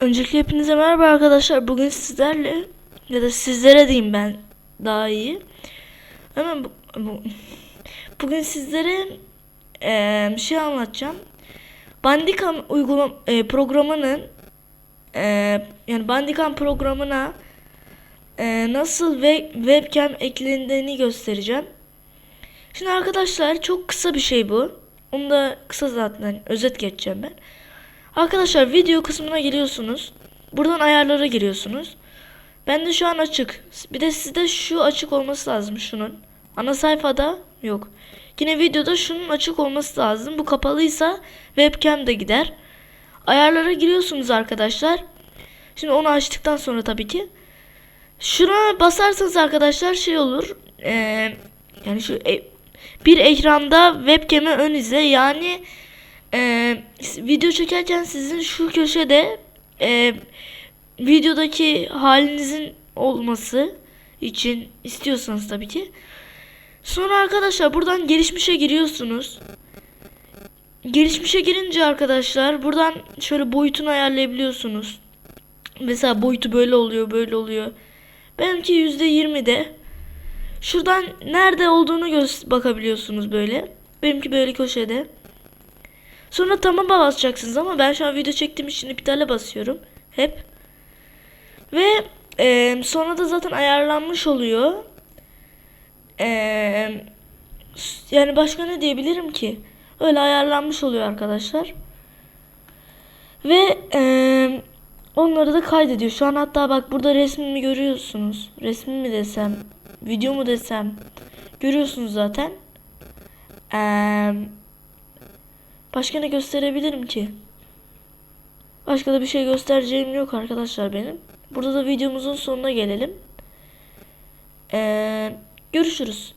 Öncelikle hepinize merhaba arkadaşlar. Bugün sizlerle ya da sizlere diyeyim ben daha iyi. Ama bu, bu- bugün sizlere bir şey anlatacağım. Bandicam uygulam eee, programının eee, yani Bandicam programına eee, nasıl ve webcam eklendiğini göstereceğim. Şimdi arkadaşlar çok kısa bir şey bu. Onu da kısa zaten özet geçeceğim ben. Arkadaşlar video kısmına geliyorsunuz. Buradan ayarlara giriyorsunuz. Ben de şu an açık. Bir de sizde şu açık olması lazım şunun. Ana sayfada yok. Yine videoda şunun açık olması lazım. Bu kapalıysa webcam de gider. Ayarlara giriyorsunuz arkadaşlar. Şimdi onu açtıktan sonra tabii ki. Şuna basarsanız arkadaşlar şey olur. Ee, yani şu e- bir ekranda webcam'e ön izle yani e, video çekerken sizin şu köşede e, videodaki halinizin olması için istiyorsanız tabii ki. Sonra arkadaşlar buradan gelişmişe giriyorsunuz. Gelişmişe girince arkadaşlar buradan şöyle boyutunu ayarlayabiliyorsunuz. Mesela boyutu böyle oluyor, böyle oluyor. Benimki %20'de. Şuradan nerede olduğunu göz bakabiliyorsunuz böyle. Benimki böyle köşede. Sonra tamama basacaksınız ama ben şu an video çektiğim için iptale basıyorum. Hep. Ve eee, sonra da zaten ayarlanmış oluyor. Eee, yani başka ne diyebilirim ki? Öyle ayarlanmış oluyor arkadaşlar. Ve eee, onları da kaydediyor. Şu an hatta bak burada resmimi görüyorsunuz. Resmi mi desem, video mu desem. Görüyorsunuz zaten. Eee Başka ne gösterebilirim ki? Başka da bir şey göstereceğim yok arkadaşlar benim. Burada da videomuzun sonuna gelelim. Ee, görüşürüz.